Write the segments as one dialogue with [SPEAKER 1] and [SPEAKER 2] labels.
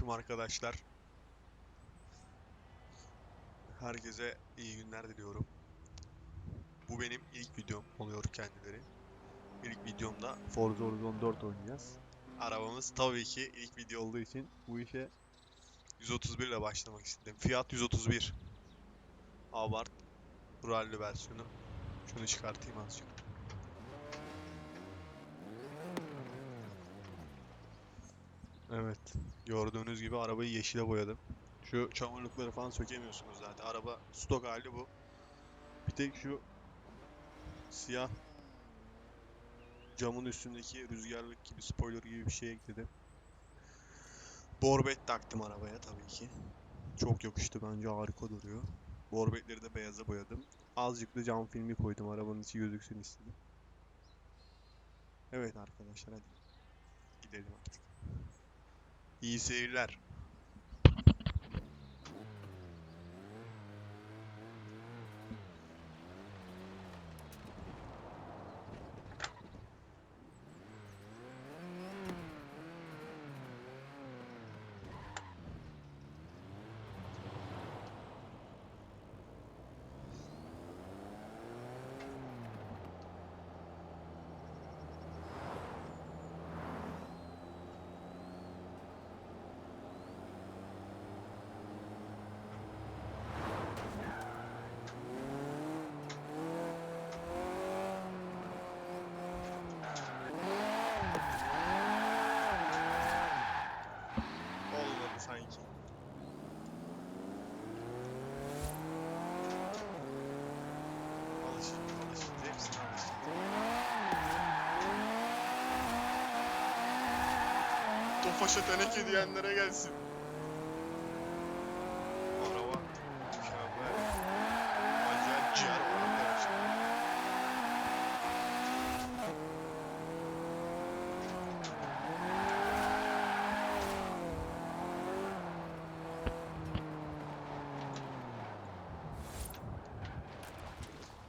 [SPEAKER 1] Selamünaleyküm arkadaşlar. Herkese iyi günler diliyorum. Bu benim ilk videom oluyor kendileri. İlk videomda
[SPEAKER 2] Forza Horizon 4 oynayacağız.
[SPEAKER 1] arabamız tabii ki ilk video olduğu için bu işe 131 ile başlamak istedim. Fiat 131. Abarth rally versiyonu. Şunu çıkartayım azıcık. Evet. Gördüğünüz gibi arabayı yeşile boyadım. Şu çamurlukları falan sökemiyorsunuz zaten. Araba stok hali bu. Bir tek şu siyah camın üstündeki rüzgarlık gibi spoiler gibi bir şey ekledim. Borbet taktım arabaya tabii ki. Çok yakıştı bence harika duruyor. Borbetleri de beyaza boyadım. Azıcık da cam filmi koydum arabanın içi gözüksün istedim. Evet arkadaşlar hadi gidelim artık. İyi seyirler. Tofaşa teneke diyenlere gelsin. Araba mükemmel. Acayip ciğer var arkadaşlar.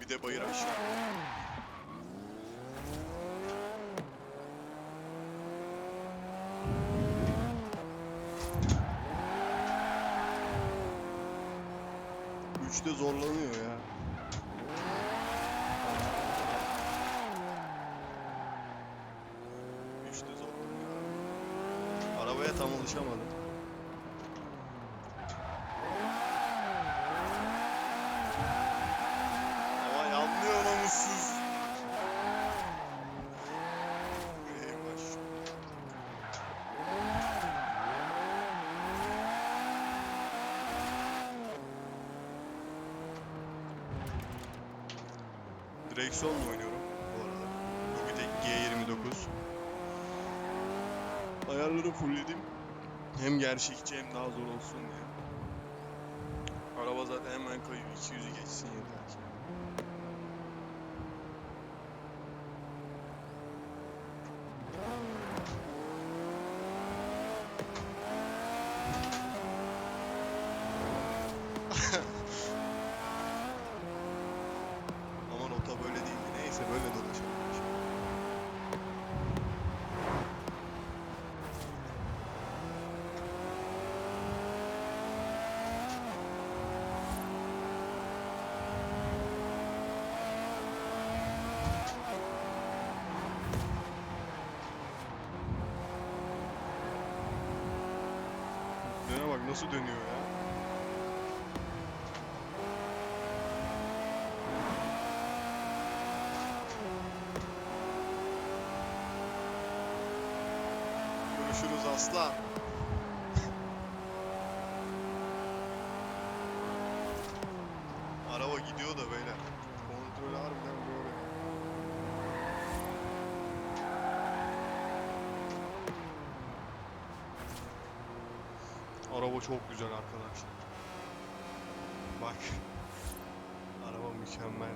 [SPEAKER 1] Bir de bayır aşağı. Üçte zorlanıyor ya. Arabaya tam alışamadım. Direksiyonla oynuyorum bu arada. Logitech G29. Ayarları fullledim. Hem gerçekçi hem daha zor olsun diye. Araba zaten hemen kayıyor. 200'ü geçsin yeter ki. Döne bak nasıl dönüyor ya. Görüşürüz aslan. Araba çok güzel arkadaşlar. Bak. Araba mükemmel.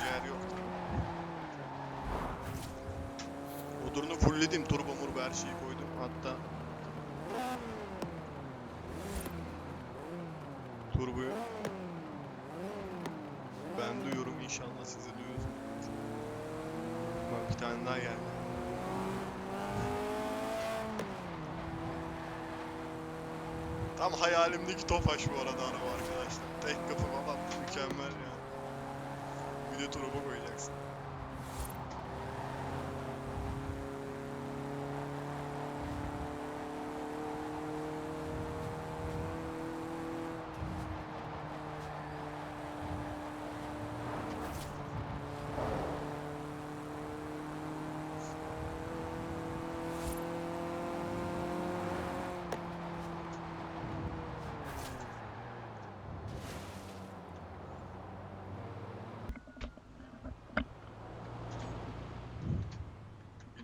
[SPEAKER 1] Yer yok. Odurunu fullledim. Turbo murbo her şeyi koydum. Hatta turboyu ben duyuyorum inşallah siz de duyuyorsunuz. Bak bir tane daha geldi. Tam hayalimdeki Tofaş bu arada araba arkadaşlar. Tek kapı falan mükemmel ya. Bir de turbo koyacaksın.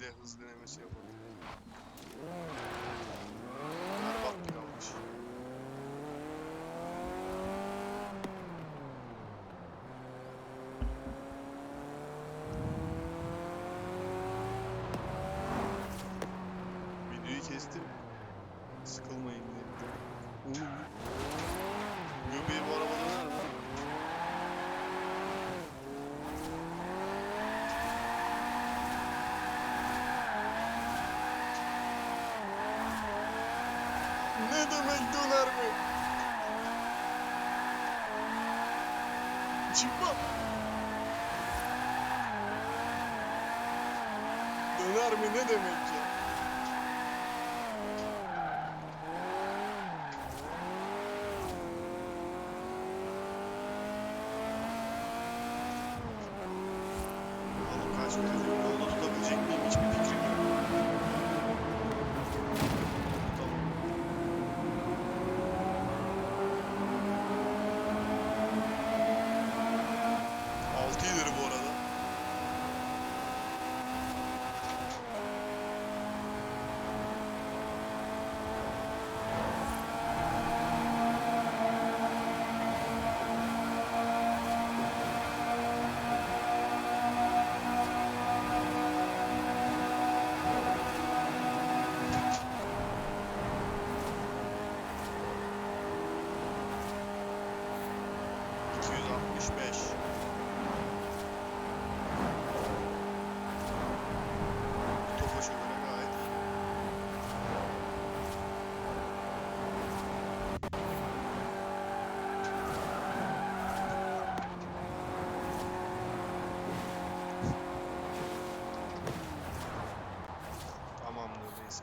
[SPEAKER 1] De hız denemesi yapalım. Berbat bir kalmış. Videoyu kestim. Sıkılmayın diye. Oğlum. Göbeği bu araba döner mi? Ne demek döner mi? Çıkma. Döner mi ne demek 65. Tofaş'a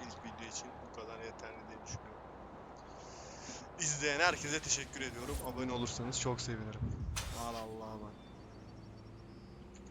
[SPEAKER 1] ilk video için bu kadar yeterli diye. İzleyen herkese teşekkür ediyorum. Abone olursanız çok sevinirim. Allah'a emanet.